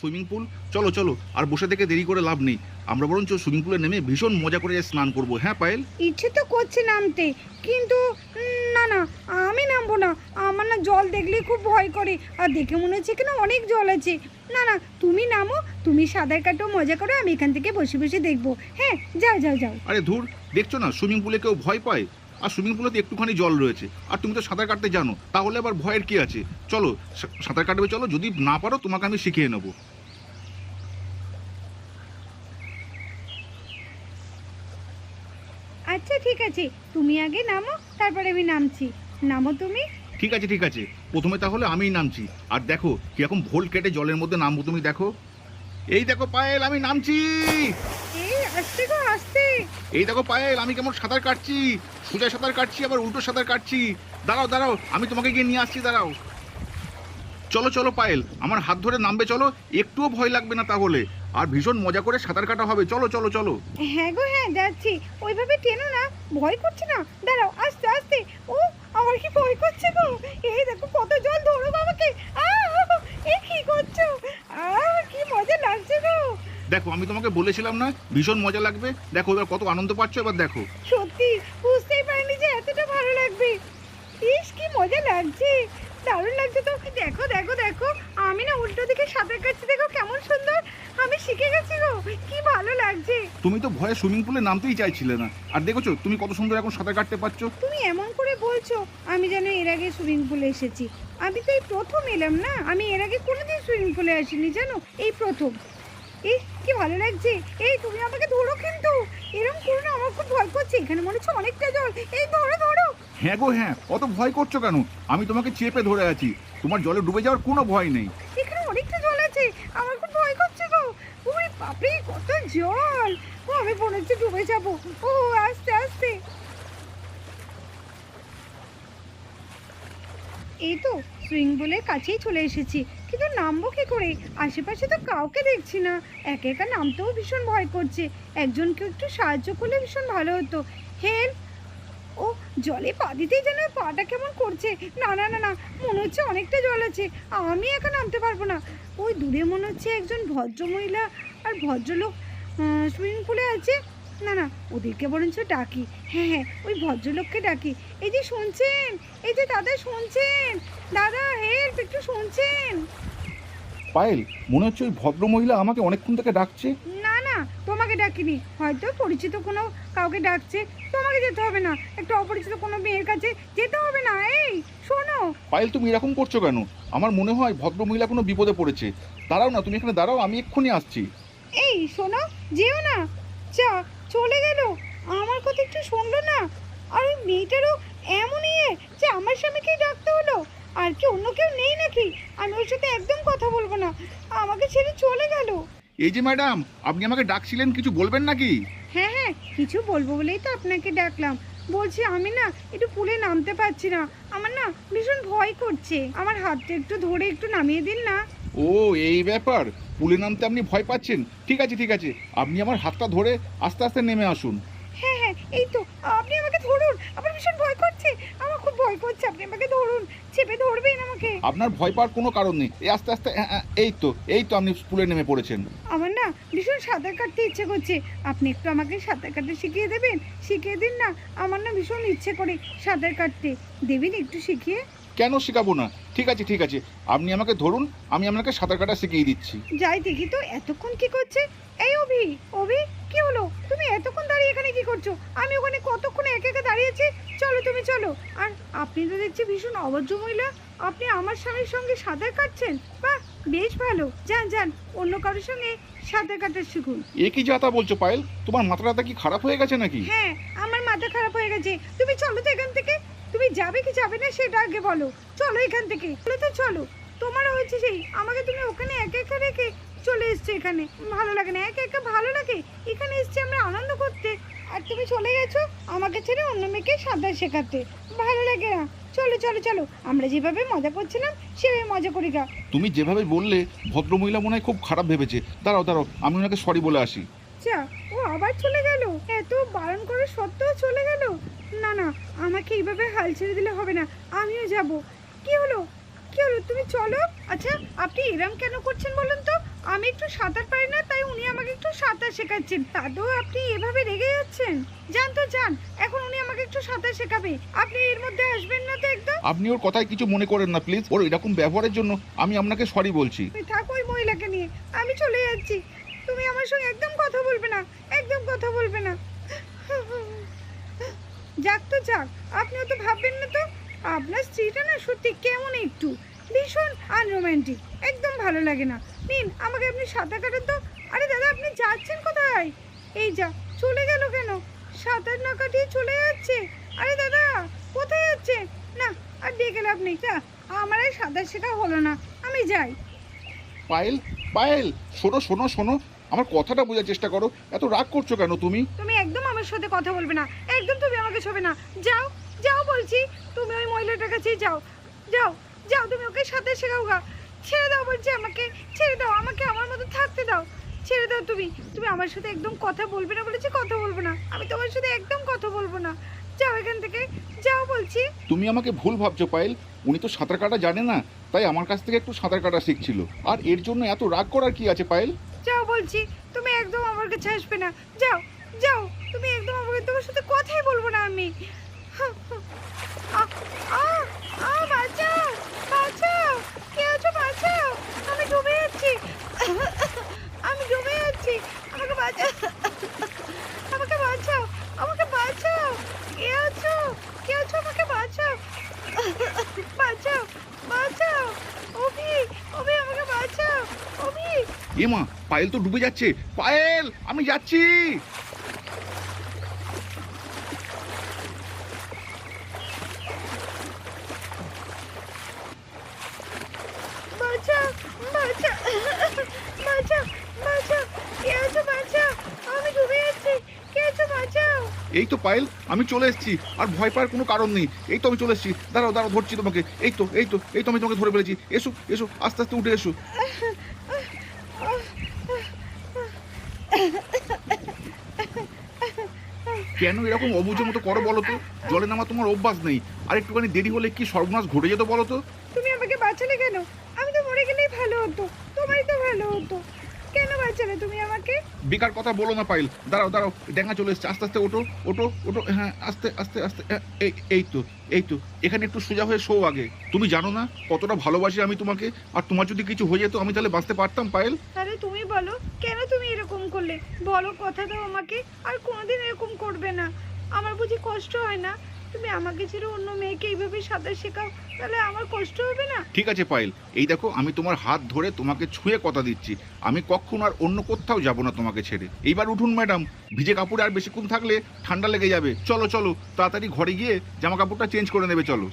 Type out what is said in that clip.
Swimming pool. চলো চলো আর বসে থেকে দেরি করে লাভ নেই। আমরা বরঞ্চ সুইমিং পুলে নেমে ভীষণ মজা করে স্নান করব হ্যাঁ পায়েল? ইচ্ছে তো করছে নামতে কিন্তু উম, না না আমি নামবো না। আমার না জল দেখলেই খুব ভয় করে আর দেখে মনে হচ্ছে এখানে অনেক জল আছে। না না তুমি নামো তুমি সাঁতার কাটো মজা করো আমি এখান থেকে বসে বসে দেখব। হ্যাঁ যাও যাও যাও। আরে ধুর দেখছ না সুইমিং পুলে কেউ ভয় পায়? আর সুইমিং পুলে তো একটুখানি জল রয়েছে আর তুমি তো সাঁতার কাটতে জানো তাহলে আবার ভয়ের কি আছে? চলো সা- সাঁতার কাটবে চলো যদি না পারো তোমাকে আমি শিখিয়ে নেব আচ্ছা ঠিক আছে তুমি আগে নামো তারপরে আমি নামছি। নামো তুমি। ঠিক আছে ঠিক আছে। প্রথমে তাহলে আমিই নামছি। আর দেখো কীরকম ভোল কেটে জলের মধ্যে নামবো তুমি দেখো। এই দেখো পায়েল আমি নামছি। এই আস্তে গো আস্তে এই দেখো পায়েল আমি কেমন সাঁতার কাটছি। সোজা সাঁতার কাটছি আবার উল্টো সাঁতার কাটছি। দাঁড়াও দাঁড়াও আমি তোমাকে গিয়ে নিয়ে আসছি দাঁড়াও। চলো চলো পায়েল আমার হাত ধরে নামবে চলো। একটুও ভয় লাগবে না তাহলে। আর ভীষণ মজা করে সাঁতার কাটা হবে। চলো চলো চলো। হ্যাঁ গো হ্যাঁ যাচ্ছি। ওইভাবে টেনো না। ভয় করছে না। দাঁড়াও আস্তে আস্তে। ও আমার কি ভয় করছে গো? এই দেখো কত জল ধরো বাবাকে এ কি করছ? কি মজা লাগছে গো। দেখো আমি তোমাকে বলেছিলাম না ভীষণ মজা লাগবে। দেখো এবার কত আনন্দ পাচ্ছ এবার দেখো। সত্যি বুঝতেই পারিনি যে এতটা ভালো লাগবে। ইস কি মজা লাগছে। দারুণ লাগছে তো। দেখো দেখো দেখো। আমি না উল্টো দিকে সাঁতার কাটছি দেখো কেমন সুন্দর। আমি শিখে গেছি গো কি ভালো লাগছে। তুমি তো ভয়ে সুইমিং পুলে নামতেই চাইছিলে না। আর দেখেছ তুমি কত সুন্দর এখন সাঁতার কাটতে পারছ। তুমি এমন করে বলছো আমি যেন এর আগে সুইমিং পুলে এসেছি। আমি তো এই প্রথম এলাম না আমি এর আগে কোনোদিন সুইমিং পুলে আসিনি জানো? এই প্রথম। এই কি ভালো লাগছে। এই তুমি আমাকে ধরো কিন্তু। এরকম করো না আমার খুব ভয় করছে। এখানে মনে হচ্ছে অনেকটা জল। এই ধরো ধরো। হ্যাঁ গো হ্যাঁ অত ভয় করছ কেন? আমি তোমাকে চেপে ধরে আছি। তোমার জলে ডুবে যাওয়ার কোনো ভয় নেই। এখানে অনেকটা জল আছে। আমার খুব ভয় করছে গো। ওরে বাপরে, কত জল! ও, আমি মনে হচ্ছে ডুবে যাব। ও, আস্তে আস্তে। এই তো, সুইং পুলের কাছেই চলে এসেছি। কিন্তু নামবো কি করে? আশেপাশে তো কাউকে দেখছি না। একা একা নামতেও ভীষণ ভয় করছে। একজনকে একটু সাহায্য করলে ভীষণ ভালো হতো। হেল্প ও, জলে পা দিতেই যেন পাটা কেমন করছে। না না না না, মনে হচ্ছে অনেকটা জল আছে। আমি একা নামতে পারব না। ওই দূরে মনে হচ্ছে একজন ভদ্রমহিলা আর ভদ্রলোক সুইমিং পুলে আছে। না না, ওদেরকে বরঞ্চ ডাকি। হ্যাঁ হ্যাঁ ওই ভদ্রলোককে ডাকি। এই যে শুনছেন, এই যে দাদা শুনছেন, দাদা হেল্প, একটু শুনছেন। পায়েল, মনে হচ্ছে ওই ভদ্র মহিলা আমাকে অনেকক্ষণ থেকে ডাকছে। তোমাকে ডাকিনি। হয়তো পরিচিত কোনো কাউকে ডাকছে তোমাকে যেতে হবে না। একটা অপরিচিত কোনো মেয়ের কাছে যেতে হবে না এই শোনো। পায়েল তুমি এরকম করছ কেন? আমার মনে হয় ভদ্র মহিলা কোনো বিপদে পড়েছে। দাঁড়াও না তুমি এখানে দাঁড়াও আমি এক্ষুনি আসছি। এই শোনো যেও না। যা চলে গেল। আমার কথা একটু শুনলো না। আর ওই মেয়েটারও এমনই এ যে আমার স্বামীকেই ডাকতে হলো। আর কি অন্য কেউ নেই নাকি? আমি ওর সাথে একদম কথা বলব না। আমাকে ছেড়ে চলে গেল। এই যে ম্যাডাম আপনি আমাকে ডাকছিলেন কিছু বলবেন নাকি? হ্যাঁ হ্যাঁ কিছু বলব বলেই তো আপনাকে ডাকলাম। বলছি আমি না একটু পুলে নামতে পারছি না। আমার না ভীষণ ভয় করছে। আমার হাতটা একটু ধরে একটু নামিয়ে দিন না। ও এই ব্যাপার। পুলে নামতে আপনি ভয় পাচ্ছেন? ঠিক আছে ঠিক আছে। আপনি আমার হাতটা ধরে আস্তে আস্তে নেমে আসুন। এই তো আপনি আমাকে ধরুন আমার ভীষণ ভয় করছে আমার খুব ভয় করছে আপনি আমাকে ধরুন চেপে ধরবেন আমাকে। আপনার ভয় পাওয়ার কোনো কারণ নেই। এই আস্তে আস্তে আ, আ, এই তো এই তো আপনি পুলে নেমে পড়েছেন। আমার না ভীষণ সাঁতার কাটতে ইচ্ছে করছে। আপনি একটু আমাকে সাঁতার কাটতে শিখিয়ে দেবেন? শিখিয়ে দিন না আমার না ভীষণ ইচ্ছে করে সাঁতার কাটতে। দেবেন একটু শিখিয়ে? কেন শেখাবো না? ঠিক আছে ঠিক আছে। আপনি আমাকে ধরুন আমি আপনাকে সাঁতার কাটা শিখিয়ে দিচ্ছি। যাই দেখি তো এতক্ষণ কি করছে? এই অভি অভি এতক্ষণ দাঁড়িয়ে এখানে কি করছ? আমি ওখানে কতক্ষণ একা একে দাঁড়িয়েছি? চলো তুমি চলো। আর আপনি তো দেখছি ভীষণ অভদ্র মহিলা। আপনি আমার স্বামীর সঙ্গে সাঁতার কাটছেন? বা বেশ ভালো। যান যান অন্য কারোর সঙ্গে সাঁতার কাটা শিখুন। এ কি যাতা বলছো পায়েল? তোমার মাথাটা কি খারাপ হয়ে গেছে নাকি? হ্যাঁ আমার মাথা খারাপ হয়ে গেছে। তুমি চলো তো এখান থেকে। তুমি যাবে কি যাবে না সেটা আগে বলো। চলো এখান থেকে। চলো তো চলো। তোমার হয়েছে সেই। আমাকে তুমি ওখানে একা একা রেখে চলে এসছো এখানে। ভালো লাগে না। একা একা ভালো লাগে। এখানে এসছি আর তুমি চলে গেছো আমাকে ছেড়ে অন্য মেয়েকে সাঁতার শেখাতে। ভালো লাগে না। চলো চলো চলো। আমরা যেভাবে মজা করছিলাম সেভাবে মজা করি গা। তুমি যেভাবে বললে ভদ্রমহিলা মনে হয় খুব খারাপ ভেবেছে। দাঁড়াও দাঁড়াও আমি ওনাকে সরি বলে আসি। যা ও আবার চলে গেল। এত বারণ করে সত্ত্বেও চলে গেল। না না আমাকে এইভাবে হাল ছেড়ে দিলে হবে না। আমিও যাব। কি হলো? কি হলো? তুমি চলো। আচ্ছা আপনি এরম কেন করছেন বলুন তো? আমি একটু সাঁতার পারি না তাই উনি আমাকে একটু সাঁতার শেখাচ্ছেন। তাতেও আপনি এভাবে রেগে যাচ্ছেন যান তো যান। এখন উনি আমাকে একটু সাঁতার শেখাবে। আপনি এর মধ্যে আসবেন না তো একদম? আপনি ওর কথায় কিছু মনে করেন না প্লিজ ওর এরকম ব্যবহারের জন্য আমি আপনাকে সরি বলছি। তুমি থাকো ওই মহিলাকে নিয়ে। আমি চলে যাচ্ছি। তুমি আমার সঙ্গে একদম কথা বলবে না। একদম কথা বলবে না। যাক তো যাক আপনিও তো ভাববেন না তো? আপনার স্ত্রীটা না সত্যি কেমন একটু? ভীষণ আনরোম্যান্টিক একদম ভালো লাগে না। নিন আমাকে আপনি সাঁতার কাটান তো। আরে দাদা আপনি যাচ্ছেন কোথায়? এই যা। চলে গেল কেন? সাঁতার না কাটিয়ে চলে যাচ্ছে? আরে দাদা কোথায় যাচ্ছে? না আর ডেকে লাভ নেই। যা আমার আর সাঁতার শেখা হলো না। আমি যাই। পায়েল পায়েল শোনো শোনো শোনো। আমার কথাটা বোঝার চেষ্টা করো। এত রাগ করছ কেন তুমি? তুমি একদম আমার সাথে কথা বলবে না। একদম তুমি আমাকে ছবে না। যাও যাও বলছি। তুমি ওই মহিলাটার কাছেই যাও। যাও যাও তুমি ওকে সাথে শেখাও গা। ছেড়ে দাও বলছি আমাকে। ছেড়ে দাও আমাকে আমার মতো থাকতে দাও। ছেড়ে দাও তুমি। তুমি আমার সাথে একদম কথা বলবে না বলেছি কথা বলব না। আমি তোমার সাথে একদম কথা বলব না। যাও এখান থেকে যাও বলছি। তুমি আমাকে ভুল ভাবছ পায়েল। উনি তো সাঁতার কাটা জানে না তাই আমার কাছ থেকে একটু সাঁতার কাটা শিখছিল। আর এর জন্য এত রাগ করার কি আছে পায়েল? যাও বলছি তুমি একদম আমার কাছে আসবে না। যাও যাও তুমি একদম আমাকে তোমার সাথে কথাই বলব না আমি আ, আ, আ, বাঁচাও বাঁচাও কে আছো বাঁচাও আমি ডুবে যাচ্ছি আমি ডুবে যাচ্ছি আমাকে বাঁচাও আমাকে বাঁচাও আমাকে বাঁচাও কে আছো কে আছো আমাকে বাঁচাও বাঁচাও বাঁচাও অভি অভি আমাকে বাঁচাও অভি এ মা পায়েল তো ডুবে যাচ্ছে। পায়েল আমি যাচ্ছি। এই তো পায়েল আমি চলে এসেছি আর ভয় পাওয়ার কোনো কারণ নেই। এই তো আমি চলে এসেছি দাঁড়াও দাঁড়াও ধরছি তোমাকে। এই তো এই তো এই তো আমি তোমাকে ধরে ফেলেছি। এসো এসো আস্তে আস্তে উঠে এসো। কেন এরকম অবুঝের মতো করো বলো তো? জলে নামা তোমার অভ্যাস নেই। আর একটুখানি দেরি হলে কি সর্বনাশ ঘটে যেত বলো তো? তুমি আমাকে বাঁচালে কেন? আমি তো মরে গেলেই ভালো হতো। তোমারই তো ভালো হতো। কেন বাঁচালে তুমি আমাকে? বেকার কথা বলো না পাইল। দাঁড়াও দাঁড়াও ডেঙ্গা চলে এসছে। আস্তে আস্তে ওটো ওটো ওটো হ্যাঁ আস্তে আস্তে আস্তে হ্যাঁ, এই এই তো এই তো। এখানে একটু সোজা হয়ে শো আগে। তুমি জানো না কতটা ভালোবাসি আমি তোমাকে? আর তোমার যদি কিছু হয়ে যেত আমি তাহলে বাঁচতে পারতাম পায়েল? তাহলে তুমি বলো কেন তুমি এরকম করলে? বলো কথা দাও আমাকে আর কোনোদিন এরকম করবে না। আমার বুঝি কষ্ট হয় না? তুমি আমাকে ছেড়ে অন্য মেয়েকে এইভাবে সাঁতার শেখাও, তাহলে আমার কষ্ট হবে না? ঠিক আছে, পায়েল। এই দেখো, আমি তোমার হাত ধরে তোমাকে ছুঁয়ে কথা দিচ্ছি। আমি কখন আর অন্য কোথাও যাব না তোমাকে ছেড়ে। এইবার উঠুন, ম্যাডাম। ভিজে কাপড়ে আর বেশিক্ষণ থাকলে ঠান্ডা লেগে যাবে। চলো চলো, তাড়াতাড়ি ঘরে গিয়ে জামা কাপড়টা চেঞ্জ করে নেবে, চলো।